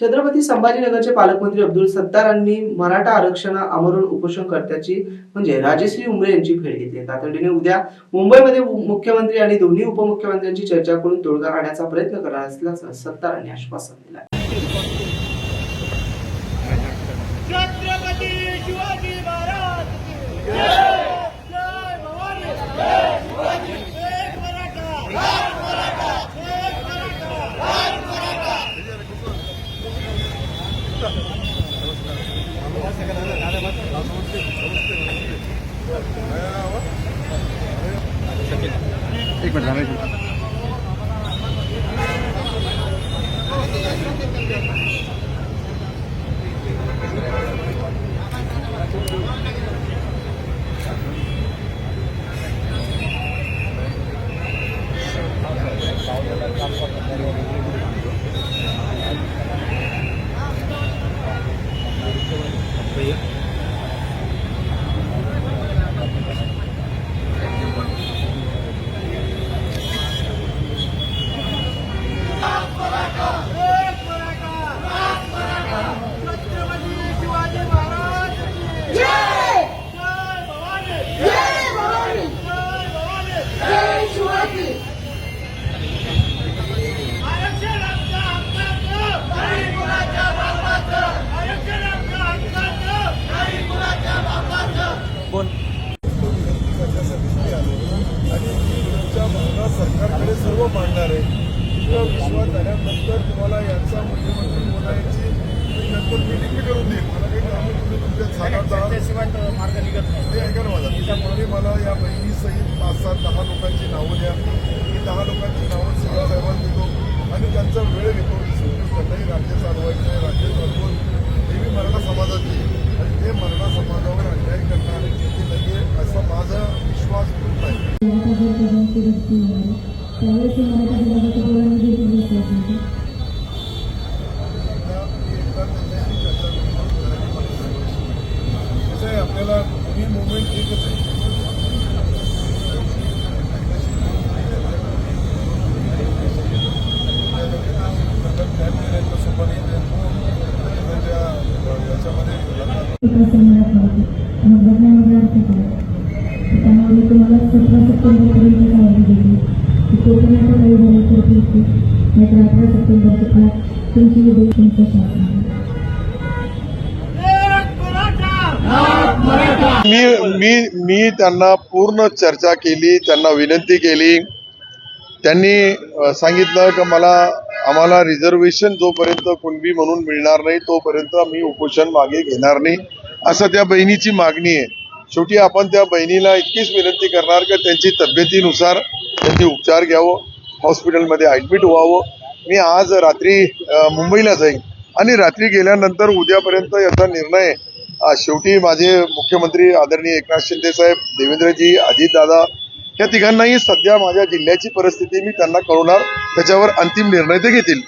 छत्रपती संभाजीनगरचे पालकमंत्री अब्दुल सत्तारांनी मराठा आरक्षण आमरण उपोषणकर्त्याची म्हणजे राजश्री उमरे यांची भेट घेतली. तातडीने उद्या मुंबईमध्ये मुख्यमंत्री आणि दोन्ही उपमुख्यमंत्र्यांची चर्चा करून तोडगा काढण्याचा प्रयत्न करणार असल्याचं सत्तारांनी आश्वासन दिलं छत्रपती शिवाजी महाराज की जय जय भवानी जय शिवाजी एक मराठा एक मराठा एक मराठा एक मराठा एक मिनिट एक मिनिट. सरकारकडे सर्व मांडणार आहे इतका विश्वास झाल्यानंतर तुम्हाला यांचा मुख्यमंत्री बोलायची मी नंतर मिटिंग करून देईल मला काही कामं तुम्ही तुमच्या साधारणतः मार्ग निघत नाही. हे ऐका ना माझा तुम्ही मला या बहिणीसहित पाच सात दहा लोकांची नावं द्या. मी दहा लोकांची नावं सगळ्या साहेबांना देतो आणि त्यांचा वेळ आपल्याला ही मुवमेंट एकच आहे त्यामुळे तुम्हाला सतरा सप्टेंबरपर्यंत काळजी दिली कोकणाच्या काही तर ठीक नाहीतर अठरा सप्टेंबरच्या तुमची शासन एक मराठा मी मी मी त्यांना पूर्ण चर्चा केली त्यांना विनंती केली. त्यांनी सांगितलं की मला आम्हाला रिझर्वेशन जोपर्यंत कुणबी म्हणून मिळणार नाही तोपर्यंत मी उपोषण मागे घेणार नाही. असं त्या बहिणीची मागणी आहे. शेवटी आपण त्या बहिणीला इतकीच विनंती करणार की त्यांची तब्येतीनुसार त्यांचे उपचार घ्यावं हॉस्पिटलमध्ये ॲडमिट व्हावं. मी आज रात्री मुंबईला जाईन. आणि रात्री गेल्यानंतर उद्यापर्यंत याचा निर्णय शेवटी माझे मुख्यमंत्री आदरणीय एकनाथ शिंदे साहेब देवेंद्रजी अजितदादा या तिघांनाही सध्या माझ्या जिल्ह्याची परिस्थिती मी त्यांना कळवणार त्याच्यावर अंतिम निर्णय ते घेतील.